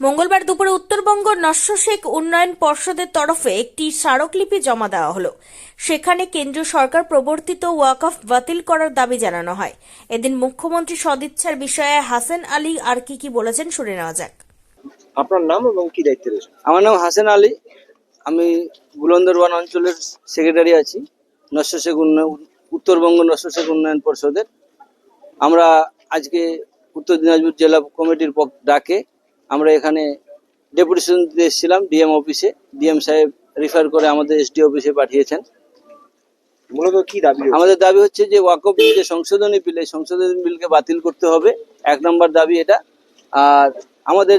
মঙ্গলবার দুপুরে উত্তরবঙ্গ নস্য শেখ উন্নয়ন পর্ষদের তরফে একটি স্মারকলিপি জমা দেওয়া হলো। সেখানে কেন্দ্রীয় সরকার প্রবর্তিত ওয়াকফ বাতিল করার দাবি জানানো হয়। এদিন মুখ্যমন্ত্রী সদিচ্ছার বিষয়ে হাসান আলী আর কি কি বলেছেন শুনে নেওয়া যাক। আপনার নাম এবং কি দায়িত্বে রয়েছে? আমার নাম হাসান আলী। আমি বুলন্দরবান অঞ্চলের সেক্রেটারি আছি নস্য শেখ উন্নয়ন উত্তরবঙ্গ নস্য শেখ উন্নয়ন পর্ষদের। আমরা আজকে উত্তর দিনাজপুর জেলা কমিটির পক্ষ ডাকে আমরা এখানে ডেপুটেশন দিতে এসেছিলাম ডিএম অফিসে ডিএম সাহেব রিফার করে আমাদের এসডি অফিসে পাঠিয়েছেন। মূলত কি দাবি আমাদের দাবি হচ্ছে যে ওয়াকফ বিল যে সংশোধনী বিল এই সংশোধনী বিলকে বাতিল করতে হবে। এক নম্বর দাবি এটা। আর আমাদের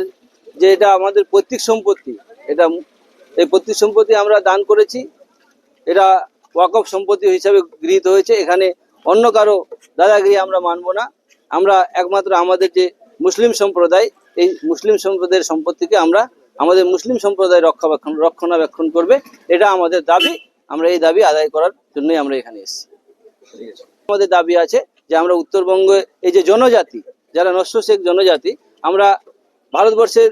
যে এটা আমাদের পৈতৃক সম্পত্তি এটা এই পৈতৃক সম্পত্তি আমরা দান করেছি। এটা ওয়াকফ সম্পত্তি হিসাবে গৃহীত হয়েছে। এখানে অন্য কারও দাদাগিরি আমরা মানব না। আমরা একমাত্র আমাদের যে মুসলিম সম্প্রদায় এই মুসলিম সম্প্রদায়ের সম্পত্তিকে আমরা আমাদের মুসলিম সম্প্রদায় রক্ষাবেক্ষণ রক্ষণাবেক্ষণ করবে। এটা আমাদের দাবি। আমরা এই দাবি আদায় করার জন্যই আমরা এখানে এসেছি। আমাদের দাবি আছে যে আমরা উত্তরবঙ্গে এই যে জনজাতি, যারা নস্য শেখ জনজাতি, আমরা ভারতবর্ষের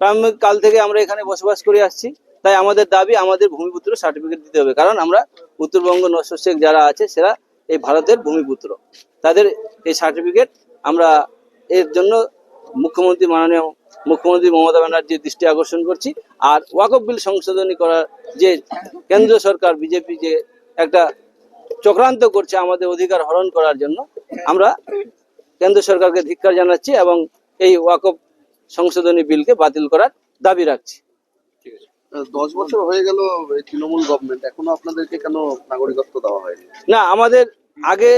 প্রারম্ভিক কাল থেকে আমরা এখানে বসবাস করে আসছি। তাই আমাদের দাবি আমাদের ভূমিপুত্র সার্টিফিকেট দিতে হবে। কারণ আমরা উত্তরবঙ্গ নস্য শেখ যারা আছে, সেরা এই ভারতের ভূমিপুত্র। তাদের এই সার্টিফিকেট আমরা এর জন্য মুখ্যমন্ত্রী মাননীয় মুখ্যমন্ত্রী মমতা ব্যানার্জির দৃষ্টি আকর্ষণ করছি। আর ওয়াকফ বিল সংশোধনী করার যে কেন্দ্র সরকার বিজেপি যে একটা চক্রান্ত করছে আমাদের অধিকার হরণ করার জন্য আমরা কেন্দ্র সরকারকে ধিক্কার জানাচ্ছি এবং এই ওয়াকফ সংশোধনী বিলকে বাতিল করার দাবি রাখছি। দশ বছর হয়ে গেল তৃণমূল গভর্নমেন্ট এখনও আপনাদেরকে কেন নাগরিকত্ব দেওয়া হয়নি? না আমাদের আগে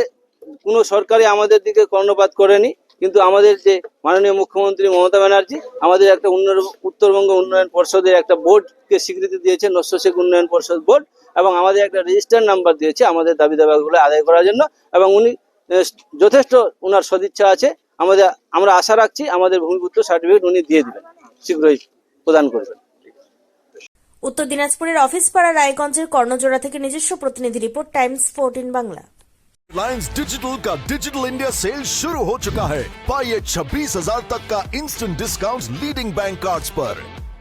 কোনো সরকারই আমাদের দিকে কর্ণপাত করেনি। কিন্তু আমাদের যে মাননীয় মুখ্যমন্ত্রী মমতা ব্যানার্জি আমাদের একটা উন্নয়ন, উত্তরবঙ্গ উন্নয়ন পর্ষদের একটা বোর্ডকে স্বীকৃতি দিয়েছে নস্যশেখ উন্নয়ন পর্ষদ বোর্ড, এবং আমাদের একটা রেজিস্টার নাম্বার দিয়েছে আমাদের দাবি দাবাগুলো আদায় করার জন্য, এবং উনি যথেষ্ট ওনার সদিচ্ছা আছে। আমাদের, আমরা আশা রাখছি আমাদের ভূমিপুত্র সার্টিফিকেট উনি দিয়ে দেবেন, শীঘ্রই প্রদান করবেন। উত্তর দিনাজপুরের অফিস পাড়া রায়গঞ্জের কর্ণজোড়া থেকে নিজস্ব প্রতিনিধি report, Times fourteen Bangla. Reliance digital का डिजिटल इंडिया सेल शुरू हो चुका है। पाइए छब्बीस हज़ार तक का instant discount leading bank cards पर।